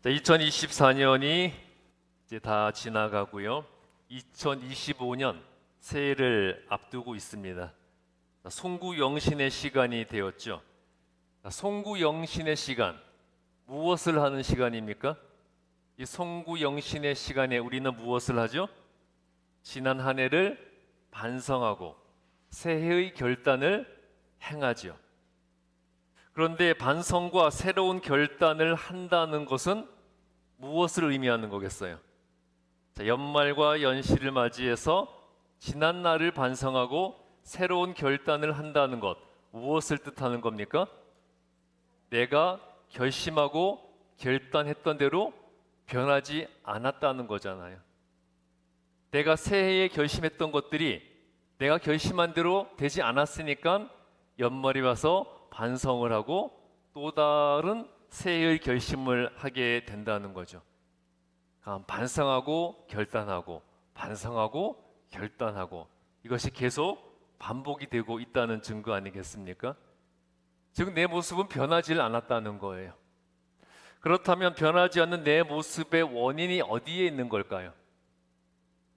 자, 2024년이 이제 다 지나가고요. 2025년 새해를 앞두고 있습니다. 자, 송구영신의 시간이 되었죠. 자, 송구영신의 시간 무엇을 하는 시간입니까? 이 송구영신의 시간에 우리는 무엇을 하죠? 지난 한 해를 반성하고 새해의 결단을 행하죠. 그런데 반성과 새로운 결단을 한다는 것은 무엇을 의미하는 거겠어요? 자, 연말과 연시를 맞이해서 지난 날을 반성하고 새로운 결단을 한다는 것 무엇을 뜻하는 겁니까? 내가 결심하고 결단했던 대로 변하지 않았다는 거잖아요. 내가 새해에 결심했던 것들이 내가 결심한 대로 되지 않았으니까 연말이 와서 반성을 하고 또 다른 새해의 결심을 하게 된다는 거죠. 그러니까 반성하고 결단하고 반성하고 결단하고 이것이 계속 반복이 되고 있다는 증거 아니겠습니까? 즉 내 모습은 변하지 않았다는 거예요. 그렇다면 변하지 않는 내 모습의 원인이 어디에 있는 걸까요?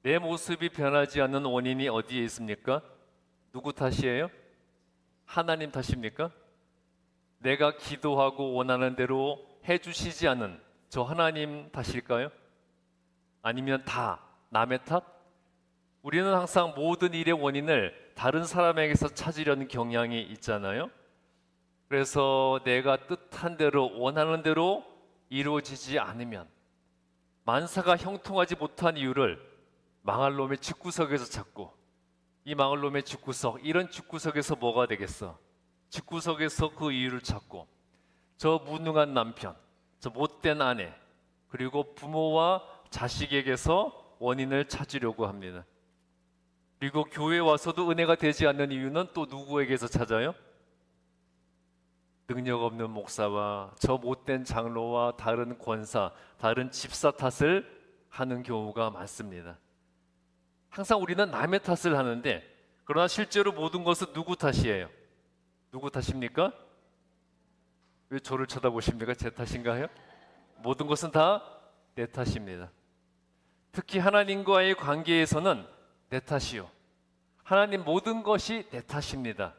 내 모습이 변하지 않는 원인이 어디에 있습니까? 누구 탓이에요? 하나님 탓입니까? 내가 기도하고 원하는 대로 해주시지 않은 저 하나님 탓일까요? 아니면 다 남의 탓? 우리는 항상 모든 일의 원인을 다른 사람에게서 찾으려는 경향이 있잖아요. 그래서 내가 뜻한 대로 원하는 대로 이루어지지 않으면 만사가 형통하지 못한 이유를 망할 놈의 집구석에서 찾고 이 망할 놈의 집구석 이런 집구석에서 뭐가 되겠어? 집구석에서 그 이유를 찾고 저 무능한 남편, 저 못된 아내 그리고 부모와 자식에게서 원인을 찾으려고 합니다. 그리고 교회 와서도 은혜가 되지 않는 이유는 또 누구에게서 찾아요? 능력 없는 목사와 저 못된 장로와 다른 권사, 다른 집사 탓을 하는 경우가 많습니다. 항상 우리는 남의 탓을 하는데 그러나 실제로 모든 것은 누구 탓이에요? 누구 탓입니까? 왜 저를 쳐다보십니까? 제 탓인가요? 모든 것은 다 내 탓입니다. 특히 하나님과의 관계에서는 내 탓이요. 하나님 모든 것이 내 탓입니다.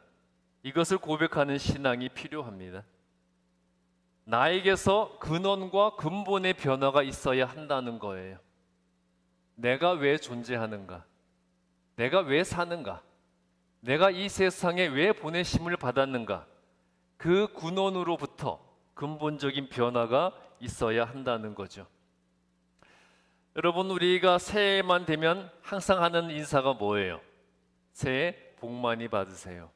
이것을 고백하는 신앙이 필요합니다. 나에게서 근원과 근본의 변화가 있어야 한다는 거예요. 내가 왜 존재하는가? 내가 왜 사는가? 내가 이 세상에 왜 보내심을 받았는가? 그 근원으로부터 근본적인 변화가 있어야 한다는 거죠. 여러분, 우리가 새해만 되면 항상 하는 인사가 뭐예요? 새해 복 많이 받으세요.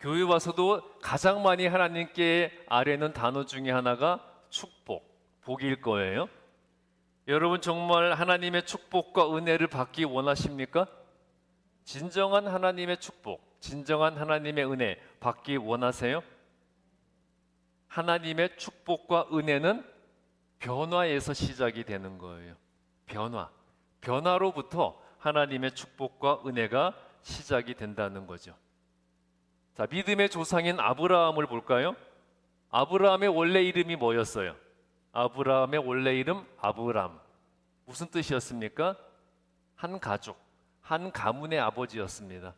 교회 와서도 가장 많이 하나님께 아뢰는 단어 중에 하나가 축복, 복일 거예요. 여러분 정말 하나님의 축복과 은혜를 받기 원하십니까? 진정한 하나님의 축복, 진정한 하나님의 은혜 받기 원하세요? 하나님의 축복과 은혜는 변화에서 시작이 되는 거예요. 변화. 변화로부터 하나님의 축복과 은혜가 시작이 된다는 거죠. 자, 믿음의 조상인 아브라함을 볼까요? 아브라함의 원래 이름이 뭐였어요? 아브라함의 원래 이름 아브람. 무슨 뜻이었습니까? 한 가족, 한 가문의 아버지였습니다.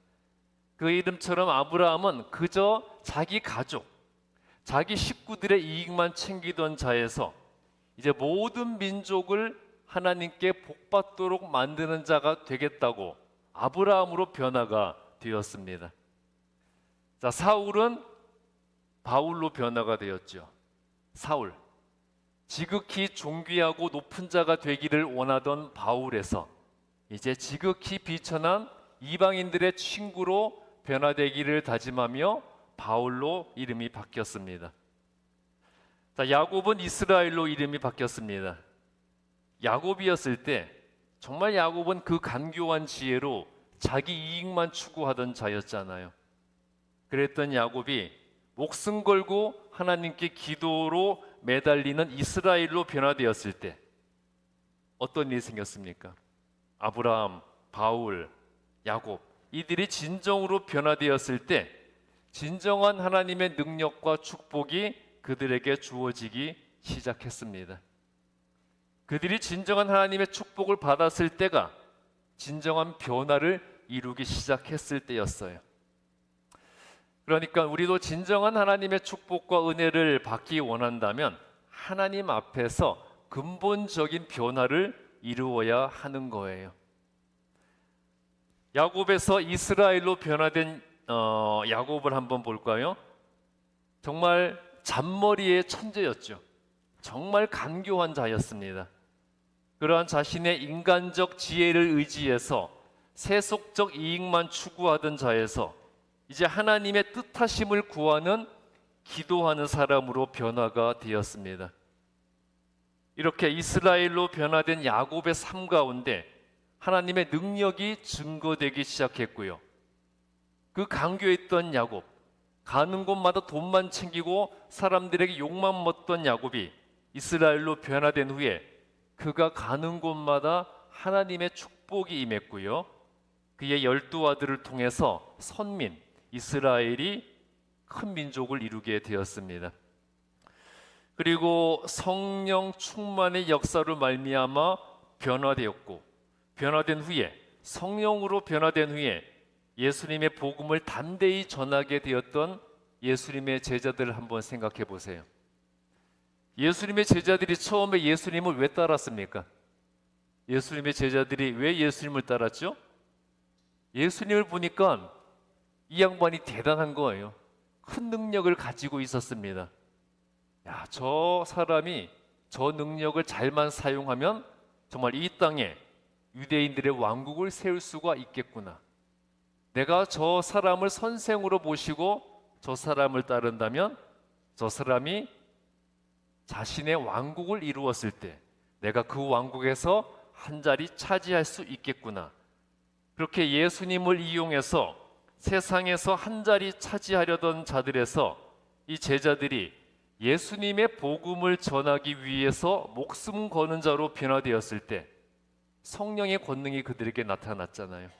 그 이름처럼 아브라함은 그저 자기 가족, 자기 식구들의 이익만 챙기던 자에서 이제 모든 민족을 하나님께 복받도록 만드는 자가 되겠다고 아브라함으로 변화가 되었습니다. 자, 사울은 바울로 변화가 되었죠. 사울. 지극히 존귀하고 높은 자가 되기를 원하던 바울에서 이제 지극히 비천한 이방인들의 친구로 변화되기를 다짐하며 바울로 이름이 바뀌었습니다. 자, 야곱은 이스라엘로 이름이 바뀌었습니다. 야곱이었을 때 정말 야곱은 그 간교한 지혜로 자기 이익만 추구하던 자였잖아요. 그랬던 야곱이 목숨 걸고 하나님께 기도로 매달리는 이스라엘로 변화되었을 때 어떤 일이 생겼습니까? 아브라함, 바울, 야곱 이들이 진정으로 변화되었을 때 진정한 하나님의 능력과 축복이 그들에게 주어지기 시작했습니다. 그들이 진정한 하나님의 축복을 받았을 때가 진정한 변화를 이루기 시작했을 때였어요. 그러니까 우리도 진정한 하나님의 축복과 은혜를 받기 원한다면 하나님 앞에서 근본적인 변화를 이루어야 하는 거예요. 야곱에서 이스라엘로 변화된 어, 야곱을 한번 볼까요? 정말 잔머리의 천재였죠. 정말 간교한 자였습니다. 그러한 자신의 인간적 지혜를 의지해서 세속적 이익만 추구하던 자에서 이제 하나님의 뜻하심을 구하는 기도하는 사람으로 변화가 되었습니다. 이렇게 이스라엘로 변화된 야곱의 삶 가운데 하나님의 능력이 증거되기 시작했고요. 그 강교했던 야곱, 가는 곳마다 돈만 챙기고 사람들에게 욕만 먹던 야곱이 이스라엘로 변화된 후에 그가 가는 곳마다 하나님의 축복이 임했고요. 그의 열두 아들을 통해서 선민 이스라엘이 큰 민족을 이루게 되었습니다. 그리고 성령 충만의 역사로 말미암아 변화되었고 변화된 후에 성령으로 변화된 후에 예수님의 복음을 담대히 전하게 되었던 예수님의 제자들을 한번 생각해 보세요. 예수님의 제자들이 처음에 예수님을 왜 따랐습니까? 예수님의 제자들이 왜 예수님을 따랐죠? 예수님을 보니까 이 양반이 대단한 거예요. 큰 능력을 가지고 있었습니다. 야, 저 사람이 저 능력을 잘만 사용하면 정말 이 땅에 유대인들의 왕국을 세울 수가 있겠구나. 내가 저 사람을 선생으로 모시고 저 사람을 따른다면 저 사람이 자신의 왕국을 이루었을 때 내가 그 왕국에서 한 자리 차지할 수 있겠구나. 그렇게 예수님을 이용해서 세상에서 한 자리 차지하려던 자들에서 이 제자들이 예수님의 복음을 전하기 위해서 목숨 거는 자로 변화되었을 때 성령의 권능이 그들에게 나타났잖아요.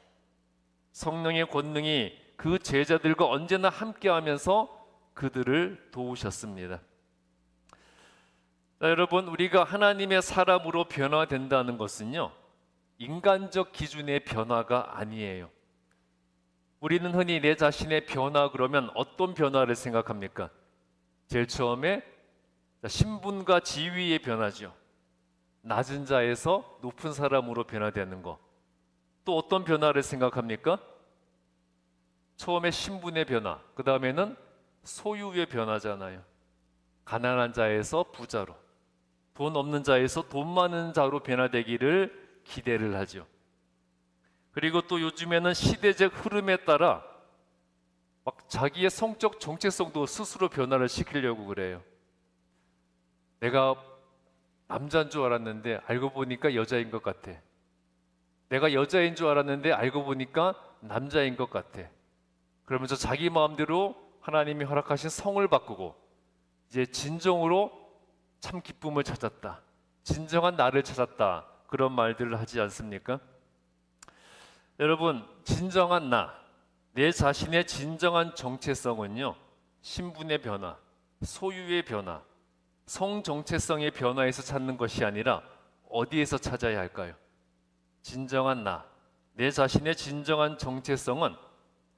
성령의 권능이 그 제자들과 언제나 함께 하면서 그들을 도우셨습니다. 자, 여러분 우리가 하나님의 사람으로 변화된다는 것은요 인간적 기준의 변화가 아니에요. 우리는 흔히 내 자신의 변화 그러면 어떤 변화를 생각합니까? 제일 처음에 신분과 지위의 변화죠. 낮은 자에서 높은 사람으로 변화되는 거. 또 어떤 변화를 생각합니까? 처음에 신분의 변화, 그 다음에는 소유의 변화잖아요. 가난한 자에서 부자로, 돈 없는 자에서 돈 많은 자로 변화되기를 기대를 하죠. 그리고 또 요즘에는 시대적 흐름에 따라 막 자기의 성적 정체성도 스스로 변화를 시키려고 그래요. 내가 남자인 줄 알았는데 알고 보니까 여자인 것 같아. 내가 여자인 줄 알았는데 알고 보니까 남자인 것 같아. 그러면서 자기 마음대로 하나님이 허락하신 성을 바꾸고 이제 진정으로 참 기쁨을 찾았다. 진정한 나를 찾았다. 그런 말들을 하지 않습니까? 여러분, 진정한 나, 내 자신의 진정한 정체성은요, 신분의 변화, 소유의 변화, 성 정체성의 변화에서 찾는 것이 아니라 어디에서 찾아야 할까요? 진정한 나, 내 자신의 진정한 정체성은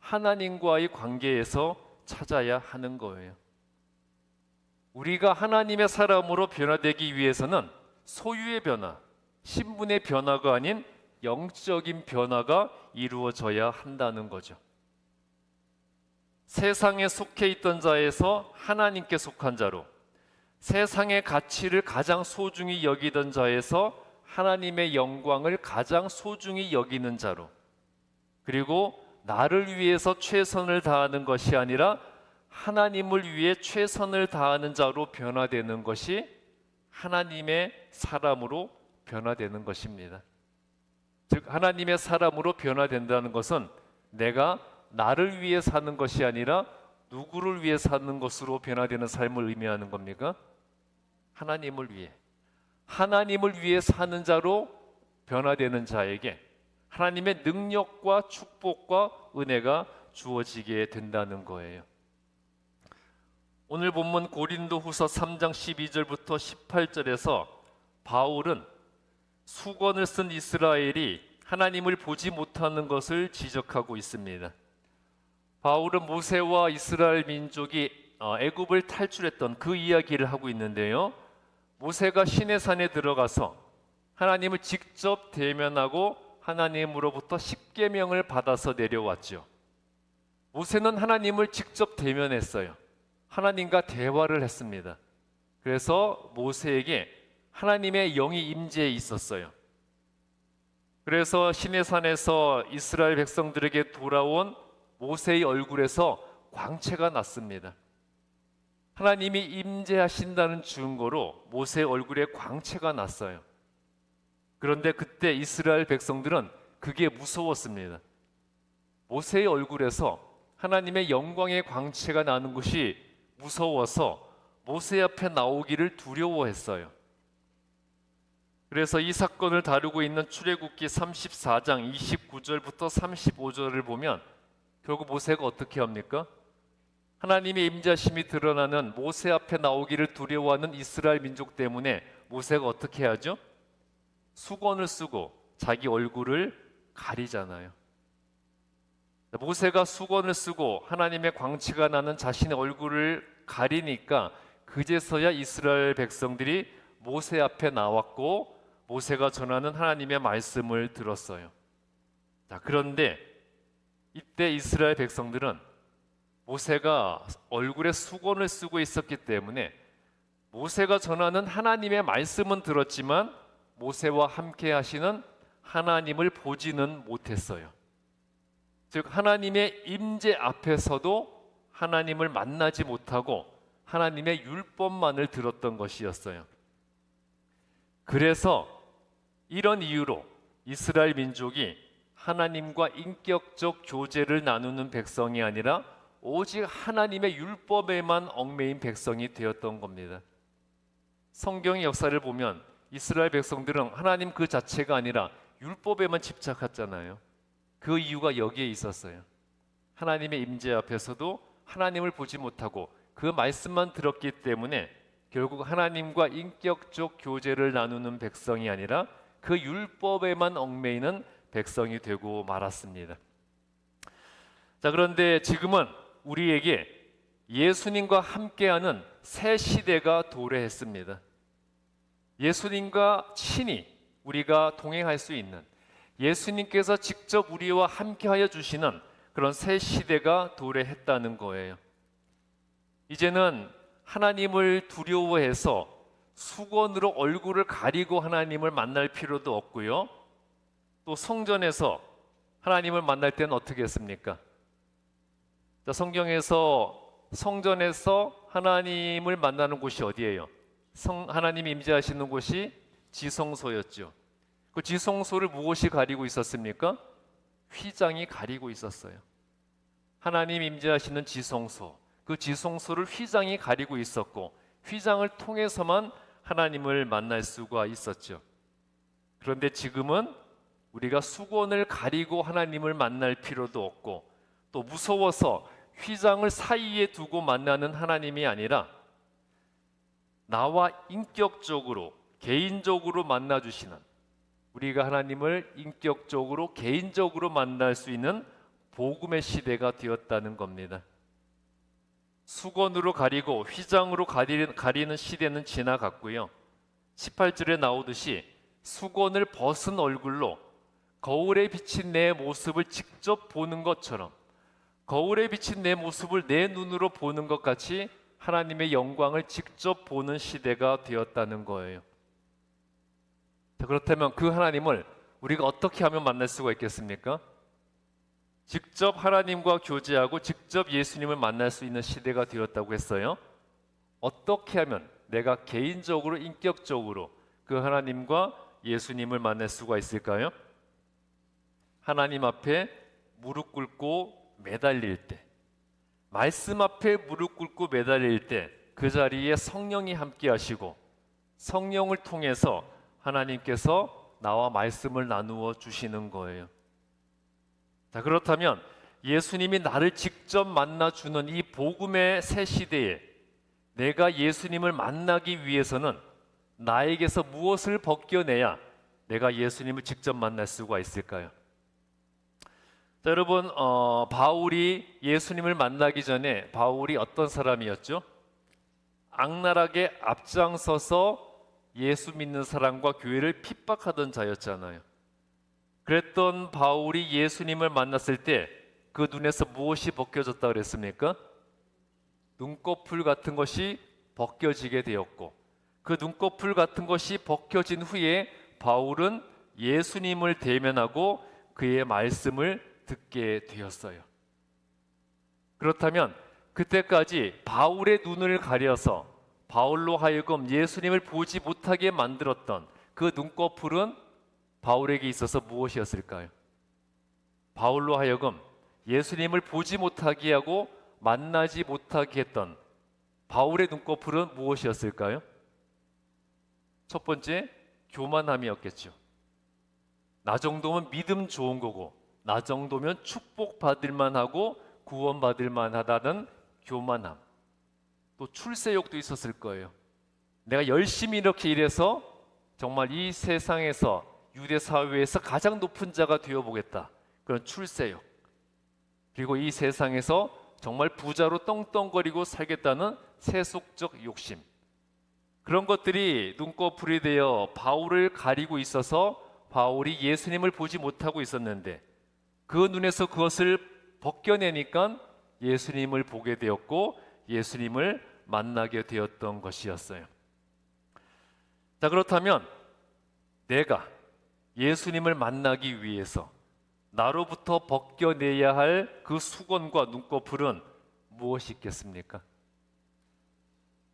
하나님과의 관계에서 찾아야 하는 거예요. 우리가 하나님의 사람으로 변화되기 위해서는 소유의 변화, 신분의 변화가 아닌 영적인 변화가 이루어져야 한다는 거죠. 세상에 속해 있던 자에서 하나님께 속한 자로 세상의 가치를 가장 소중히 여기던 자에서 하나님의 영광을 가장 소중히 여기는 자로 그리고 나를 위해서 최선을 다하는 것이 아니라 하나님을 위해 최선을 다하는 자로 변화되는 것이 하나님의 사람으로 변화되는 것입니다. 즉 하나님의 사람으로 변화된다는 것은 내가 나를 위해 사는 것이 아니라 누구를 위해 사는 것으로 변화되는 삶을 의미하는 겁니까? 하나님을 위해 하나님을 위해 사는 자로 변화되는 자에게 하나님의 능력과 축복과 은혜가 주어지게 된다는 거예요. 오늘 본문 고린도후서 3장 12절부터 18절에서 바울은 수건을 쓴 이스라엘이 하나님을 보지 못하는 것을 지적하고 있습니다. 바울은 모세와 이스라엘 민족이 어, 애굽을 탈출했던 그 이야기를 하고 있는데요. 모세가 시내 산에 들어가서 하나님을 직접 대면하고 하나님으로부터 십계명을 받아서 내려왔죠. 모세는 하나님을 직접 대면했어요. 하나님과 대화를 했습니다. 그래서 모세에게 하나님의 영이 임재해 있었어요. 그래서 시내산에서 이스라엘 백성들에게 돌아온 모세의 얼굴에서 광채가 났습니다. 하나님이 임재하신다는 증거로 모세의 얼굴에 광채가 났어요. 그런데 그때 이스라엘 백성들은 그게 무서웠습니다. 모세의 얼굴에서 하나님의 영광의 광채가 나는 것이 무서워서 모세 앞에 나오기를 두려워했어요. 그래서 이 사건을 다루고 있는 출애굽기 34장 29절부터 35절을 보면 결국 모세가 어떻게 합니까? 하나님의 임자심이 드러나는 모세 앞에 나오기를 두려워하는 이스라엘 민족 때문에 모세가 어떻게 하죠? 수건을 쓰고 자기 얼굴을 가리잖아요. 모세가 수건을 쓰고 하나님의 광채가 나는 자신의 얼굴을 가리니까 그제서야 이스라엘 백성들이 모세 앞에 나왔고 모세가 전하는 하나님의 말씀을 들었어요. 자, 그런데 이때 이스라엘 백성들은 모세가 얼굴에 수건을 쓰고 있었기 때문에 모세가 전하는 하나님의 말씀은 들었지만 모세와 함께 하시는 하나님을 보지는 못했어요. 즉 하나님의 임재 앞에서도 하나님을 만나지 못하고 하나님의 율법만을 들었던 것이었어요. 그래서 이런 이유로 이스라엘 민족이 하나님과 인격적 교제를 나누는 백성이 아니라 오직 하나님의 율법에만 얽매인 백성이 되었던 겁니다. 성경의 역사를 보면 이스라엘 백성들은 하나님 그 자체가 아니라 율법에만 집착했잖아요. 그 이유가 여기에 있었어요. 하나님의 임재 앞에서도 하나님을 보지 못하고 그 말씀만 들었기 때문에 결국 하나님과 인격적 교제를 나누는 백성이 아니라 그 율법에만 얽매이는 백성이 되고 말았습니다. 자, 그런데 지금은 우리에게 예수님과 함께하는 새 시대가 도래했습니다. 예수님과 친히 우리가 동행할 수 있는 예수님께서 직접 우리와 함께하여 주시는 그런 새 시대가 도래했다는 거예요. 이제는 하나님을 두려워해서 수건으로 얼굴을 가리고 하나님을 만날 필요도 없고요. 또 성전에서 하나님을 만날 때는 어떻게 했습니까? 자, 성경에서 성전에서 하나님을 만나는 곳이 어디예요? 성 하나님이 임재하시는 곳이 지성소였죠. 그 지성소를 무엇이 가리고 있었습니까? 휘장이 가리고 있었어요. 하나님 임재하시는 지성소, 그 지성소를 휘장이 가리고 있었고 휘장을 통해서만 하나님을 만날 수가 있었죠. 그런데 지금은 우리가 수건을 가리고 하나님을 만날 필요도 없고 또 무서워서 휘장을 사이에 두고 만나는 하나님이 아니라 나와 인격적으로 개인적으로 만나 주시는 우리가 하나님을 인격적으로 개인적으로 만날 수 있는 복음의 시대가 되었다는 겁니다. 수건으로 가리고 휘장으로 가리는 시대는 지나갔고요. 18절에 나오듯이 수건을 벗은 얼굴로 거울에 비친 내 모습을 직접 보는 것처럼 거울에 비친 내 모습을 내 눈으로 보는 것 같이 하나님의 영광을 직접 보는 시대가 되었다는 거예요. 자, 그렇다면 그 하나님을 우리가 어떻게 하면 만날 수가 있겠습니까? 직접 하나님과 교제하고 직접 예수님을 만날 수 있는 시대가 되었다고 했어요. 어떻게 하면 내가 개인적으로 인격적으로 그 하나님과 예수님을 만날 수가 있을까요? 하나님 앞에 무릎 꿇고 매달릴 때, 말씀 앞에 무릎 꿇고 매달릴 때 그 자리에 성령이 함께 하시고 성령을 통해서 하나님께서 나와 말씀을 나누어 주시는 거예요. 자, 그렇다면 예수님이 나를 직접 만나 주는 이 복음의 새 시대에 내가 예수님을 만나기 위해서는 나에게서 무엇을 벗겨내야 내가 예수님을 직접 만날 수가 있을까요? 자, 여러분, 어, 바울이 예수님을 만나기 전에 바울이 어떤 사람이었죠? 악랄하게 앞장서서 예수 믿는 사람과 교회를 핍박하던 자였잖아요. 그랬던 바울이 예수님을 만났을 때 그 눈에서 무엇이 벗겨졌다 그랬습니까? 눈꺼풀 같은 것이 벗겨지게 되었고 그 눈꺼풀 같은 것이 벗겨진 후에 바울은 예수님을 대면하고 그의 말씀을 듣게 되었어요. 그렇다면 그때까지 바울의 눈을 가려서 바울로 하여금 예수님을 보지 못하게 만들었던 그 눈꺼풀은 바울에게 있어서 무엇이었을까요? 바울로 하여금 예수님을 보지 못하게 하고 만나지 못하게 했던 바울의 눈꺼풀은 무엇이었을까요? 첫 번째, 교만함이었겠죠. 나 정도면 믿음 좋은 거고, 나 정도면 축복받을 만하고 구원받을 만하다는 교만함. 또 출세욕도 있었을 거예요. 내가 열심히 이렇게 일해서 정말 이 세상에서 유대 사회에서 가장 높은 자가 되어 보겠다. 그런 출세욕. 그리고 이 세상에서 정말 부자로 떵떵거리고 살겠다는 세속적 욕심. 그런 것들이 눈꺼풀이 되어 바울을 가리고 있어서 바울이 예수님을 보지 못하고 있었는데 그 눈에서 그것을 벗겨내니까 예수님을 보게 되었고 예수님을 만나게 되었던 것이었어요. 자, 그렇다면 내가 예수님을 만나기 위해서 나로부터 벗겨내야 할 그 수건과 눈꺼풀은 무엇이 있겠습니까?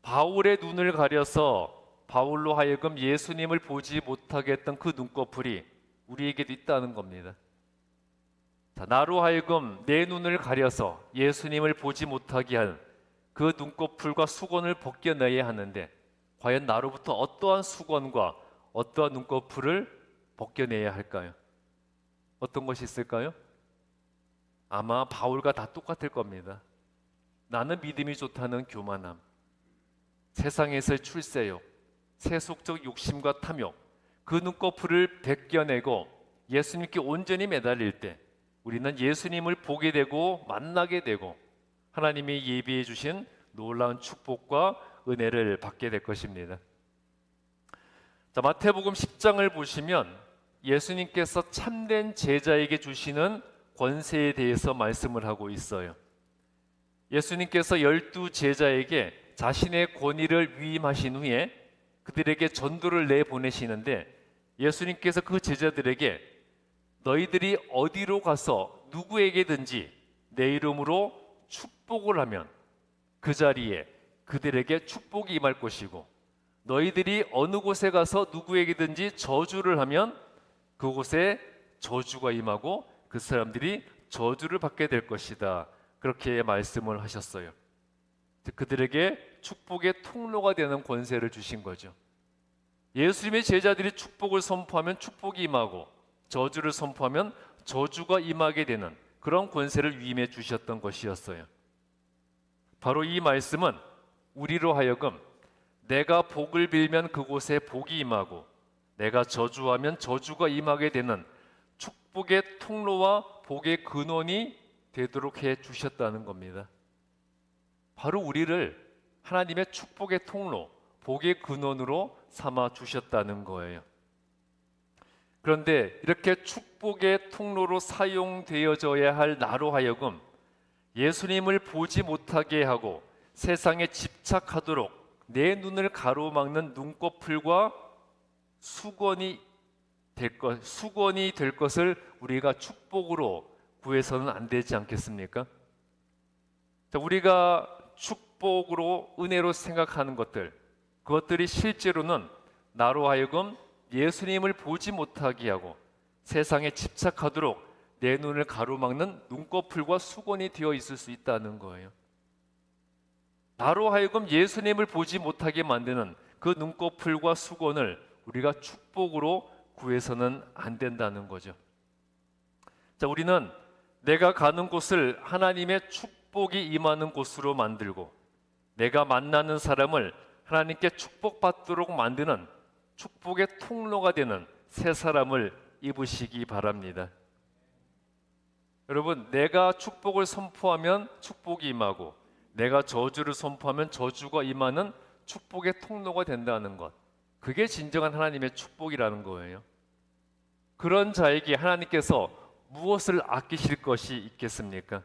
바울의 눈을 가려서 바울로 하여금 예수님을 보지 못하게 했던 그 눈꺼풀이 우리에게도 있다는 겁니다. 자, 나로 하여금 내 눈을 가려서 예수님을 보지 못하게 한 그 눈꺼풀과 수건을 벗겨내야 하는데 과연 나로부터 어떠한 수건과 어떠한 눈꺼풀을 벗겨내야 할까요? 어떤 것이 있을까요? 아마 바울과 다 똑같을 겁니다. 나는 믿음이 좋다는 교만함, 세상에서의 출세욕, 세속적 욕심과 탐욕, 그 눈꺼풀을 벗겨내고 예수님께 온전히 매달릴 때 우리는 예수님을 보게 되고 만나게 되고 하나님이 예비해 주신 놀라운 축복과 은혜를 받게 될 것입니다. 자, 마태복음 10장을 보시면 예수님께서 참된 제자에게 주시는 권세에 대해서 말씀을 하고 있어요. 예수님께서 열두 제자에게 자신의 권위를 위임하신 후에 그들에게 전도를 내보내시는데 예수님께서 그 제자들에게 너희들이 어디로 가서 누구에게든지 내 이름으로 축복을 하면 그 자리에 그들에게 축복이 임할 것이고 너희들이 어느 곳에 가서 누구에게든지 저주를 하면 그곳에 저주가 임하고 그 사람들이 저주를 받게 될 것이다. 그렇게 말씀을 하셨어요. 그들에게 축복의 통로가 되는 권세를 주신 거죠. 예수님의 제자들이 축복을 선포하면 축복이 임하고 저주를 선포하면 저주가 임하게 되는 그런 권세를 위임해 주셨던 것이었어요. 바로 이 말씀은 우리로 하여금 내가 복을 빌면 그곳에 복이 임하고 내가 저주하면 저주가 임하게 되는 축복의 통로와 복의 근원이 되도록 해 주셨다는 겁니다. 바로 우리를 하나님의 축복의 통로, 복의 근원으로 삼아 주셨다는 거예요. 그런데 이렇게 축복의 통로로 사용되어져야 할 나로 하여금 예수님을 보지 못하게 하고 세상에 집착하도록 내 눈을 가로막는 눈꺼풀과 수건이 될 것, 수건이 될 것을 우리가 축복으로 구해서는 안 되지 않겠습니까? 자, 우리가 축복으로 은혜로 생각하는 것들, 그것들이 실제로는 나로 하여금 예수님을 보지 못하게 하고 세상에 집착하도록 내 눈을 가로막는 눈꺼풀과 수건이 되어 있을 수 있다는 거예요. 나로 하여금 예수님을 보지 못하게 만드는 그 눈꺼풀과 수건을 우리가 축복으로 구해서는 안 된다는 거죠. 자, 우리는 내가 가는 곳을 하나님의 축복이 임하는 곳으로 만들고 내가 만나는 사람을 하나님께 축복받도록 만드는 축복의 통로가 되는 새 사람을 입으시기 바랍니다. 여러분, 내가 축복을 선포하면 축복이 임하고 내가 저주를 선포하면 저주가 임하는 축복의 통로가 된다는 것. 그게 진정한 하나님의 축복이라는 거예요. 그런 자에게 하나님께서 무엇을 아끼실 것이 있겠습니까?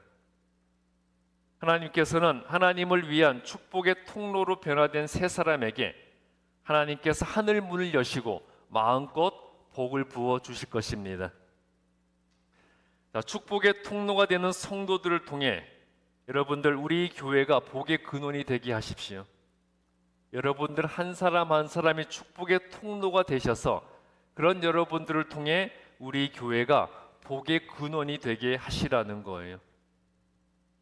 하나님께서는 하나님을 위한 축복의 통로로 변화된 세 사람에게 하나님께서 하늘 문을 여시고 마음껏 복을 부어 주실 것입니다. 자, 축복의 통로가 되는 성도들을 통해 여러분들 우리 교회가 복의 근원이 되게 하십시오. 여러분들 한 사람 한 사람이 축복의 통로가 되셔서 그런 여러분들을 통해 우리 교회가 복의 근원이 되게 하시라는 거예요.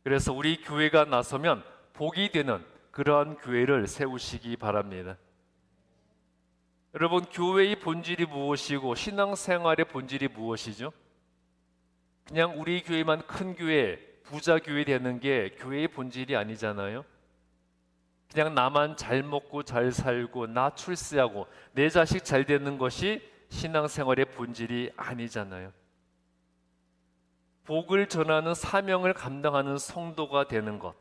그래서 우리 교회가 나서면 복이 되는 그러한 교회를 세우시기 바랍니다. 여러분 교회의 본질이 무엇이고 신앙생활의 본질이 무엇이죠? 그냥 우리 교회만 큰 교회, 부자 교회 되는 게 교회의 본질이 아니잖아요. 그냥 나만 잘 먹고 잘 살고 나 출세하고 내 자식 잘 되는 것이 신앙생활의 본질이 아니잖아요. 복을 전하는 사명을 감당하는 성도가 되는 것,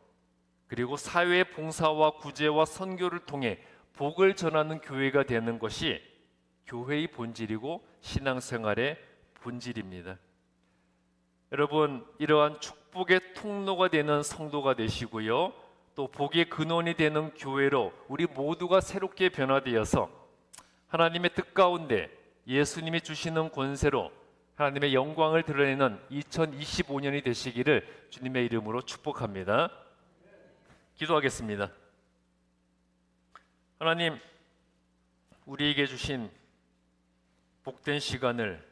그리고 사회 봉사와 구제와 선교를 통해 복을 전하는 교회가 되는 것이 교회의 본질이고 신앙생활의 본질입니다. 여러분, 이러한 축복의 통로가 되는 성도가 되시고요. 또 복의 근원이 되는 교회로 우리 모두가 새롭게 변화되어서 하나님의 뜻 가운데 예수님이 주시는 권세로 하나님의 영광을 드러내는 2025년이 되시기를 주님의 이름으로 축복합니다. 기도하겠습니다. 하나님, 우리에게 주신 복된 시간을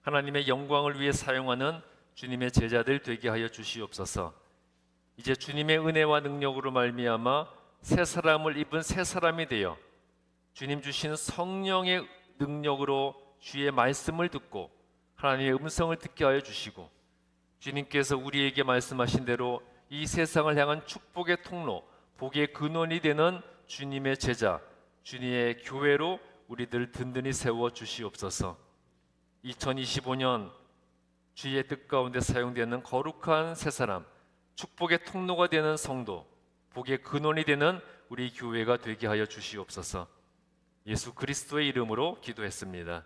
하나님의 영광을 위해 사용하는 주님의 제자들 되게 하여 주시옵소서. 이제 주님의 은혜와 능력으로 말미암아 새 사람을 입은 새 사람이 되어 주님 주신 성령의 능력으로 주의 말씀을 듣고 하나님의 음성을 듣게 하여 주시고 주님께서 우리에게 말씀하신 대로 이 세상을 향한 축복의 통로, 복의 근원이 되는 주님의 제자, 주님의 교회로 우리들 든든히 세워 주시옵소서. 2025년 주의 뜻 가운데 사용되는 거룩한 새 사람, 축복의 통로가 되는 성도, 복의 근원이 되는 우리 교회가 되게 하여 주시옵소서. 예수 그리스도의 이름으로 기도했습니다.